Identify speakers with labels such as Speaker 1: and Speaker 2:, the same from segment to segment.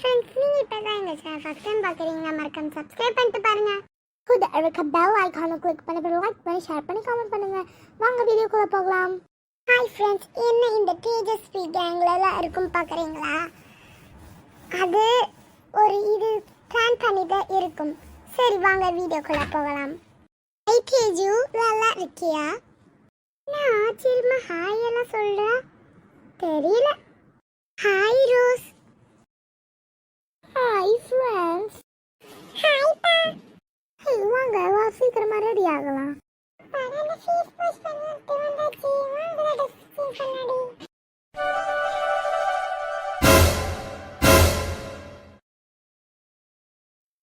Speaker 1: Friends நீங்கள் இப்போ தான் எங்கள் சேனல் ஃபஸ்ட் டைம் பார்க்குறீங்கன்னா மறக்காம சப்ஸ்கிரைப் பண்ணிட்டு பாருங்க. புது அழக பெல் ஐக்கானை கிளிக் பண்ணி லைக் பண்ணி ஷேர் பண்ணி கமெண்ட் பண்ணுங்கள் வாங்க வீடியோக்குள்ளே போகலாம். ஹாய் ஃப்ரெண்ட்ஸ் என்ன இந்த தேஜஸ்வி கேங்லலாம் இருக்கும் பார்க்குறீங்களா? அது ஒரு இது பிளான் பண்ணி தான் இருக்கும். சரி வாங்க வீடியோக்குள்ளே போகலாம். ஐ நல்லா இருக்கியா? நான் ஆச்சரியமாக ஹாய் எல்லாம் சொல்கிறேன் தெரியல hi Rose hi friends hi பா ஹே வாங்க வா சீக்கிரமா ரெடி ஆகலாம்.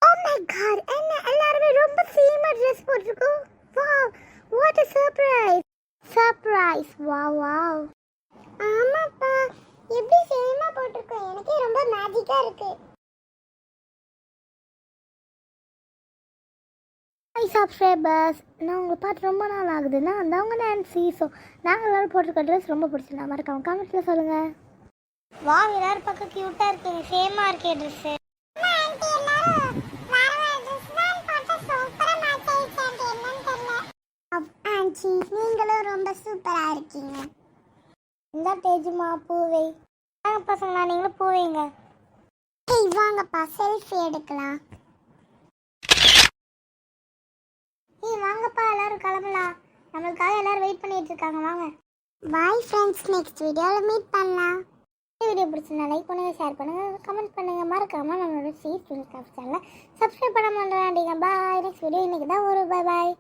Speaker 1: Oh என்ன எல்லாருமே ரொம்ப சேமா ட்ரெஸ் போட்டிருக்கோம். Wow what surprise surprise wow wow ஆமாப்பா எப்படி சேமா போட்டிருக்கோம்? எனக்கே ரொம்ப மேஜிக்கா இருக்கு. சப்ஸ்கிரைபர்ஸ் நான் உங்களை பார்த்து ரொம்ப நாள் ஆகுது நான் அந்த அவங்க நான்சி ஸோ நாங்கள் எல்லாரும் போட்டிருக்க ட்ரெஸ் ரொம்ப பிடிச்சிருந்தா மறக்காம கமெண்ட்ஸில் சொல்லுங்கள் வா எல்லாரும் பக்கம் க்யூட்டாக இருக்கீங்க சேமாக இருக்கே ட்ரெஸ்ஸு ஆன்ச்சி நீங்களும் ரொம்ப சூப்பரா இருக்கீங்க. இந்த தேஜுமா பூவை. வாங்க பசங்களா நீங்களும் பூவைங்க வாங்கப்பா செல்ஃபி எடுக்கலாம் ஏய் வாங்கப்பா எல்லாரும் கிளம்பலாம் உங்களுக்காக எல்லாரும் வெயிட் பண்ணிட்டு இருக்காங்க வாங்க. பாய் ஃப்ரெண்ட்ஸ் நெக்ஸ்ட் வீடியோவில் மீட் பண்ணலாம். இந்த வீடியோ பிடிச்சிருந்தா லைக் பண்ணுங்கள் ஷேர் பண்ணுங்க கமெண்ட் பண்ணுங்கள் மறக்காமல் நம்மளோட சீஸ் ஸ்டூடெண்ட் சேனலை சப்ஸ்கிரைப் பண்ண மாட்டேங்க பாய் நெக்ஸ்ட் வீடியோ இன்னைக்கு தான் ஒரு பாய் பாய்